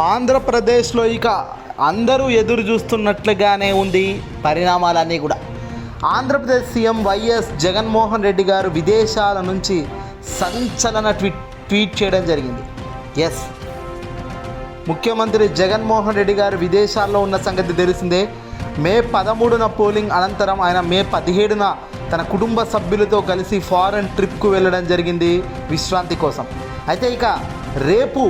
ఆంధ్రప్రదేశ్లో ఇక అందరూ ఎదురు చూస్తున్నట్లుగానే ఉంది పరిణామాలన్నీ కూడా. ఆంధ్రప్రదేశ్ సీఎం వైఎస్ జగన్మోహన్ రెడ్డి గారు విదేశాల నుంచి సంచలన ట్వీట్ ట్వీట్ చేయడం జరిగింది. ఎస్ ముఖ్యమంత్రి జగన్మోహన్ రెడ్డి గారు విదేశాల్లో ఉన్న సంగతి తెలిసిందే. మే పదమూడున పోలింగ్ అనంతరం ఆయన మే పదిహేడున తన కుటుంబ సభ్యులతో కలిసి ఫారెన్ ట్రిప్కు వెళ్ళడం జరిగింది విశ్రాంతి కోసం. అయితే ఇక రేపు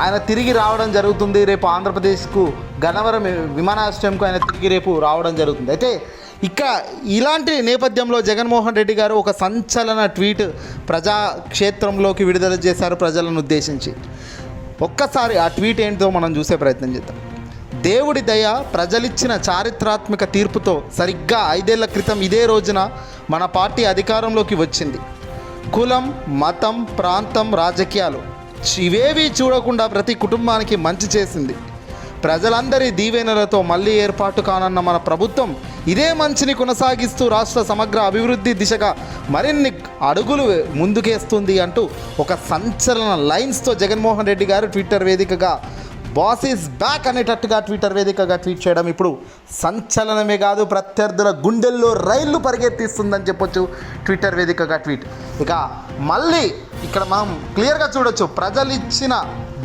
ఆయన తిరిగి రావడం జరుగుతుంది. రేపు ఆంధ్రప్రదేశ్కు గన్నవరం విమానాశ్రయంకు ఆయన తిరిగి రేపు రావడం జరుగుతుంది. అయితే ఇక ఇలాంటి నేపథ్యంలో జగన్మోహన్ రెడ్డి గారు ఒక సంచలన ట్వీట్ ప్రజాక్షేత్రంలోకి విడుదల చేశారు ప్రజలను ఉద్దేశించి. ఒక్కసారి ఆ ట్వీట్ ఏంటో మనం చూసే ప్రయత్నం చేద్దాం. దేవుడి దయ ప్రజలిచ్చిన చారిత్రాత్మక తీర్పుతో సరిగ్గా ఐదేళ్ళ క్రితం ఇదే రోజున మన పార్టీ అధికారంలోకి వచ్చింది. కులం మతం ప్రాంతం రాజకీయాలు ఇవేవి చూడకుండా ప్రతి కుటుంబానికి మంచి చేసింది. ప్రజలందరి దీవెనలతో మళ్ళీ ఏర్పాటు కానున్న మన ప్రభుత్వం ఇదే మంచిని కొనసాగిస్తూ రాష్ట్ర సమగ్ర అభివృద్ధి దిశగా మరిన్ని అడుగులు ముందుకేస్తుంది అంటూ ఒక సంచలన లైన్స్తో జగన్మోహన్ రెడ్డి గారు ట్విట్టర్ వేదికగా బాస్ ఈజ్ బ్యాక్ అనేటట్టుగా ట్విట్టర్ వేదికగా ట్వీట్ చేయడం ఇప్పుడు సంచలనమే కాదు ప్రత్యర్థుల గుండెల్లో రైళ్ళు పరిగెత్తిస్తుందని చెప్పొచ్చు ట్విట్టర్ వేదికగా ట్వీట్. ఇక మళ్ళీ ఇక్కడ మనం క్లియర్గా చూడొచ్చు. ప్రజలు ఇచ్చిన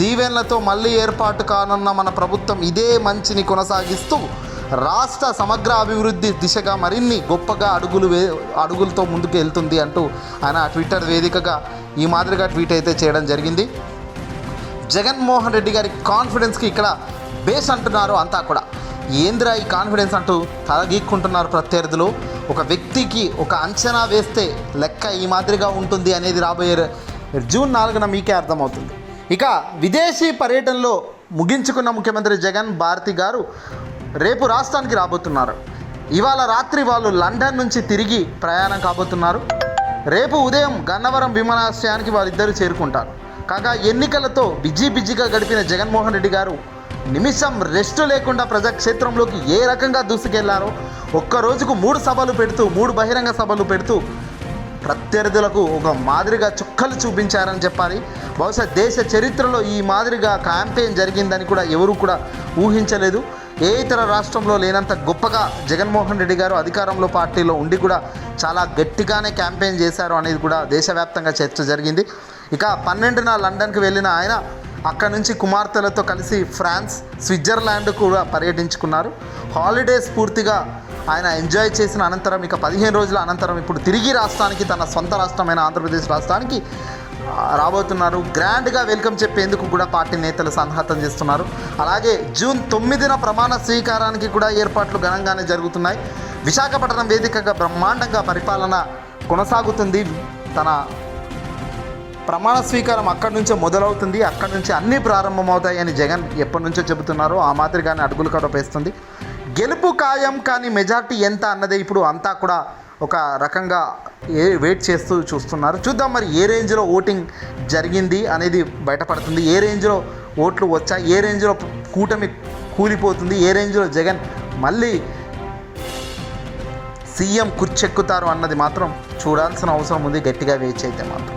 దీవెన్లతో మళ్ళీ ఏర్పాటు కానున్న మన ప్రభుత్వం ఇదే మంచిని కొనసాగిస్తూ రాష్ట్ర సమగ్ర అభివృద్ధి దిశగా మరిన్ని గొప్పగా అడుగులు వే అడుగులతో ముందుకు వెళ్తుంది అంటూ ఆయన ట్విట్టర్ వేదికగా ఈ మాదిరిగా ట్వీట్ అయితే చేయడం జరిగింది. జగన్మోహన్ రెడ్డి గారి కాన్ఫిడెన్స్కి ఇక్కడ బేస్ అంటున్నారు అంతా కూడా. ఏంద్రా ఈ కాన్ఫిడెన్స్ అంటూ తలగీక్కుంటున్నారు ప్రత్యర్థులు? ఒక వ్యక్తికి ఒక అంచనా వేస్తే లెక్క ఈ మాదిరిగా ఉంటుంది అనేది రాబోయే జూన్ నాలుగున మీకే అర్థమవుతుంది. ఇక విదేశీ పర్యటనలో ముగించుకున్న ముఖ్యమంత్రి జగన్ భారతి గారు రేపు రాష్ట్రానికి రాబోతున్నారు. ఇవాళ రాత్రి వాళ్ళు లండన్ నుంచి తిరిగి ప్రయాణం కాబోతున్నారు. రేపు ఉదయం గన్నవరం విమానాశ్రయానికి వాళ్ళిద్దరు చేరుకుంటారు. కాగా ఎన్నికలతో బిజీ బిజీగా గడిపిన జగన్మోహన్ రెడ్డి గారు నిమిషం రెస్ట్ లేకుండా ప్రజాక్షేత్రంలోకి ఏ రకంగా దూసుకెళ్ళారో ఒక్క రోజుకు మూడు సభలు పెడుతూ మూడు బహిరంగ సభలు పెడుతూ ప్రత్యర్థులకు ఒక మాదిరిగా చుక్కలు చూపించారని చెప్పాలి. బహుశా దేశ చరిత్రలో ఈ మాదిరిగా క్యాంపెయిన్ జరిగిందని కూడా ఎవరు కూడా ఊహించలేదు. ఏ ఇతర రాష్ట్రంలో లేనంత గొప్పగా జగన్మోహన్ రెడ్డి గారు అధికారంలో పార్టీలో ఉండి కూడా చాలా గట్టిగానే క్యాంపెయిన్ చేశారు అనేది కూడా దేశవ్యాప్తంగా చర్చ జరిగింది. ఇక పన్నెండున లండన్కి వెళ్ళిన ఆయన అక్కడ నుంచి కుమార్తెలతో కలిసి ఫ్రాన్స్ స్విట్జర్లాండ్ కూడా పర్యటించుకున్నారు. హాలిడేస్ పూర్తిగా ఆయన ఎంజాయ్ చేసిన అనంతరం ఇక పదిహేను రోజుల అనంతరం ఇప్పుడు తిరిగి రాష్ట్రానికి తన సొంత రాష్ట్రమైన ఆంధ్రప్రదేశ్ రాష్ట్రానికి రాబోతున్నారు. గ్రాండ్గా వెల్కమ్ చెప్పేందుకు కూడా పార్టీ నేతలు సన్నాహతం చేస్తున్నారు. అలాగే జూన్ తొమ్మిదిన ప్రమాణ స్వీకారానికి కూడా ఏర్పాట్లు ఘనంగానే జరుగుతున్నాయి. విశాఖపట్నం వేదికగా బ్రహ్మాండంగా పరిపాలన కొనసాగుతుంది. తన ప్రమాణ స్వీకారం అక్కడి నుంచే మొదలవుతుంది. అక్కడి నుంచి అన్నీ ప్రారంభమవుతాయి అని జగన్ ఎప్పటి నుంచో చెబుతున్నారో. ఆ మాదిరిగానే అడుగులు కడపేస్తుంది గెలుపు ఖాయం కానీ మెజార్టీ ఎంత అన్నదే ఇప్పుడు అంతా కూడా ఒక రకంగా ఏ వెయిట్ చేస్తూ చూస్తున్నారు. చూద్దాం మరి ఏ రేంజ్లో ఓటింగ్ జరిగింది అనేది బయటపడుతుంది. ఏ రేంజ్లో ఓట్లు వచ్చాయి? ఏ రేంజ్లో కూటమి కూలిపోతుంది? ఏ రేంజ్లో జగన్ మళ్ళీ సీఎం కుర్చెక్కుతారు అన్నది మాత్రం చూడాల్సిన అవసరం ఉంది. గట్టిగా వేచి అయితే మాత్రం.